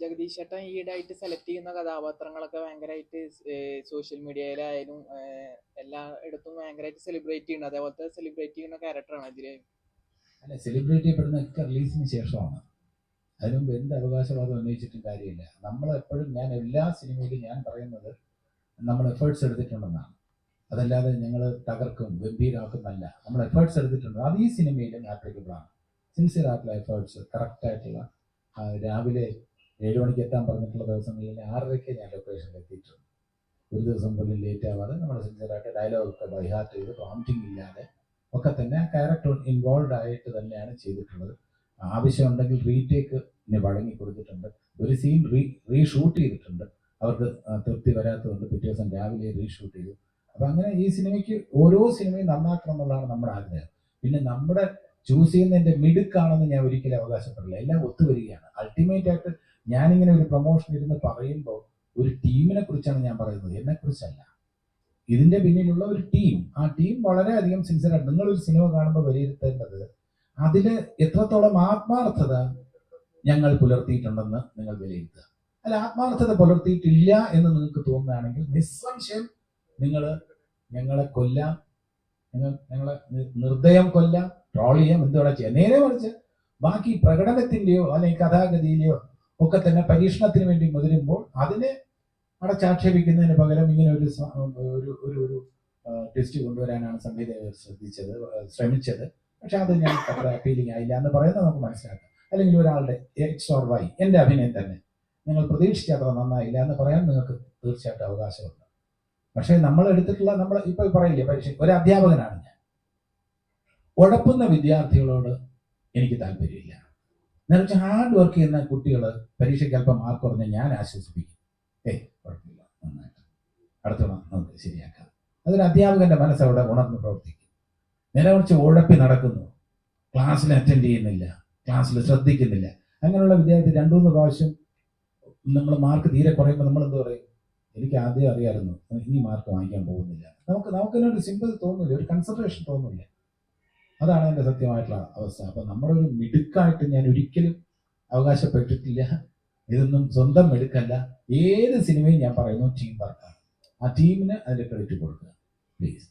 ജഗദീഷ് ചേട്ടൻ ഈയിടെയായിട്ട് സെലക്ട് ചെയ്യുന്ന കഥാപാത്രങ്ങളൊക്കെ ഭയങ്കരമായിട്ട് സോഷ്യൽ മീഡിയയിലായാലും എല്ലായിടത്തും ഭയങ്കരമായിട്ട് സെലിബ്രേറ്റ് ചെയ്യുന്നുണ്ട്. അതേപോലത്തെ സെലിബ്രേറ്റ് ചെയ്യുന്ന ക്യാരക്ടറാണ് ഇതിൽ? അല്ല സെലിബ്രേറ്റ് ചെയ്യപ്പെടുന്നതൊക്കെ റിലീസിന് ശേഷമാണ്. അതിനു മുമ്പ് എന്ത് അവകാശവാദം ഉന്നയിച്ചിട്ടും കാര്യമില്ല. നമ്മൾ എപ്പോഴും ഞാൻ എല്ലാ സിനിമയിലും ഞാൻ പറയുന്നത് നമ്മൾ എഫേർട്സ് എടുത്തിട്ടുണ്ടെന്നാണ്. അതല്ലാതെ ഞങ്ങൾ തകർക്കും ഗംഭീരമാക്കുന്നല്ല നമ്മൾ എഫേർട്സ് എടുത്തിട്ടുണ്ട്. അത് ഈ സിനിമയിലും ആപ്ലിക്കബിൾ ആണ്. സിൻസിയർ ആയിട്ടുള്ള എഫേർട്സ് കറക്റ്റായിട്ടുള്ള രാവിലെ ഏഴ് മണിക്ക് എത്താൻ പറഞ്ഞിട്ടുള്ള ദിവസങ്ങളിൽ ആറരയ്ക്ക് ഞാൻ ലൊക്കേഷനിൽ എത്തിയിട്ടുണ്ട്. ഒരു ദിവസം പോലും ലേറ്റ് ആവാതെ നമ്മൾ സിൻസിയറായിട്ട് ഡയലോഗൊക്കെ ബൈഹാർട്ട് ചെയ്ത് പ്രോംറ്റിംഗ് ഇല്ലാതെ ഒക്കെ തന്നെ ക്യാരക്ടർ ഇൻവോൾവ് ആയിട്ട് തന്നെയാണ് ചെയ്തിട്ടുള്ളത്. ആവശ്യമുണ്ടെങ്കിൽ റീടേക്ക് വഴങ്ങി കൊടുത്തിട്ടുണ്ട്. ഒരു സീൻ റീ റീഷൂട്ട് ചെയ്തിട്ടുണ്ട്. അവർക്ക് തൃപ്തി വരാത്തതുകൊണ്ട് പിറ്റേ ദിവസം രാവിലെ റീഷൂട്ട് ചെയ്തു. അപ്പം അങ്ങനെ ഈ സിനിമയ്ക്ക് ഓരോ സിനിമയും നന്നാക്കണം എന്നുള്ളതാണ് നമ്മുടെ ആഗ്രഹം. പിന്നെ നമ്മുടെ ചൂസ് ചെയ്യുന്നതിന്റെ മിടുക്കാണെന്ന് ഞാൻ ഒരിക്കലും അവകാശപ്പെടില്ല. എല്ലാം ഒത്തുവരികയാണ്. അൾട്ടിമേറ്റ് ആയിട്ട് ഞാനിങ്ങനെ ഒരു പ്രൊമോഷൻ ഇരുന്ന് പറയുമ്പോൾ ഒരു ടീമിനെ കുറിച്ചാണ് ഞാൻ പറയുന്നത്. എന്നെ കുറിച്ചല്ല. ഇതിന്റെ പിന്നിലുള്ള ഒരു ടീം ആ ടീം വളരെയധികം സിൻസിയറാണ് നിങ്ങൾ ഒരു സിനിമ കാണുമ്പോൾ വിലയിരുത്തേണ്ടത് അതിൽ എത്രത്തോളം ആത്മാർത്ഥത ഞങ്ങൾ പുലർത്തിയിട്ടുണ്ടെന്ന് നിങ്ങൾ വിലയിരുത്തുക. അല്ല ആത്മാർത്ഥത പുലർത്തിയിട്ടില്ല എന്ന് നിങ്ങൾക്ക് തോന്നുകയാണെങ്കിൽ നിസ്സംശയം നിങ്ങൾ ഞങ്ങളെ കൊല്ലാം. നിങ്ങൾ ഞങ്ങളെ നിർദ്ദയം കൊല്ലാം. ട്രോൾ ചെയ്യാം. എന്തുവേണം ചെയ്യാം നേരെ മറിച്ച് ബാക്കി പ്രകടനത്തിന്റെയോ അല്ലെങ്കിൽ കഥാഗതിയിലെയോ ഒക്കെ തന്നെ പരീക്ഷണത്തിന് വേണ്ടി മുതിരുമ്പോൾ അതിനെ അടച്ചാക്ഷേപിക്കുന്നതിന് പകരം ഇങ്ങനെ ഒരു ഒരു ഒരു ഒരു ടെസ്റ്റ് കൊണ്ടുവരാനാണ് സംവിധായകർ ശ്രദ്ധിച്ചത് ശ്രമിച്ചത്. പക്ഷെ അത് ഞാൻ അത്ര അപ്പീലിംഗ് ആയില്ല എന്ന് പറയുന്നത് നമുക്ക് മനസ്സിലാക്കാം. അല്ലെങ്കിൽ ഒരാളുടെ എക്സ് ഓർ വൈ എന്റെ അഭിനയം തന്നെ നിങ്ങൾ പ്രതീക്ഷിച്ച അത്ര നന്നായില്ല എന്ന് പറയാൻ നിങ്ങൾക്ക് തീർച്ചയായിട്ടും അവകാശമുണ്ട്. പക്ഷേ നമ്മൾ എടുത്തിട്ടുള്ള നമ്മൾ ഇപ്പൊ പറയില്ലേ പരീക്ഷ ഒരു അധ്യാപകനാണ് ഞാൻ. ഉഴപ്പുന്ന വിദ്യാർത്ഥികളോട് എനിക്ക് താല്പര്യമില്ല. എന്നുവെച്ച് ഹാർഡ് വർക്ക് ചെയ്യുന്ന കുട്ടികൾ പരീക്ഷയ്ക്ക് അല്പം മാർക്ക് കുറഞ്ഞ് ഞാൻ ആശ്വസിപ്പിക്കും. ഏയ് കുഴപ്പമില്ല. നന്നായിട്ട്. അടുത്ത നമുക്ക് ശരിയാക്കാം. അതൊരു അധ്യാപകന്റെ മനസ്സവിടെ ഉണർന്ന് പ്രവർത്തിക്കും. നിലവിളിച്ച് ഉഴപ്പി നടക്കുന്നു. ക്ലാസ്സിൽ അറ്റൻഡ് ചെയ്യുന്നില്ല. ക്ലാസ്സിൽ ശ്രദ്ധിക്കുന്നില്ല. അങ്ങനെയുള്ള വിദ്യാർത്ഥി രണ്ടു മൂന്ന് പ്രാവശ്യം നമ്മൾ മാർക്ക് തീരെ കുറയുമ്പോൾ നമ്മൾ എന്താ പറയും? എനിക്ക് ആദ്യം അറിയാമായിരുന്നു ഇനി മാർക്ക് വാങ്ങിക്കാൻ പോകുന്നില്ല. നമുക്ക് നമുക്കതിനൊരു സിമ്പിൾ തോന്നില്ല. ഒരു കൺസെൻട്രേഷൻ തോന്നില്ല. അതാണ് എന്റെ സത്യമായിട്ടുള്ള അവസ്ഥ. അപ്പം നമ്മുടെ ഒരു മിടുക്കായിട്ട് ഞാൻ ഒരിക്കലും അവകാശപ്പെട്ടിട്ടില്ല. ഇതൊന്നും സ്വന്തം മിടുക്കല്ല. ഏത് സിനിമയും ഞാൻ പറയുന്നു ടീം വർക്കാണ് ആ ടീമിന് അതിന്റെ ക്രെഡിറ്റ് കൊടുക്കുക പ്ലീസ്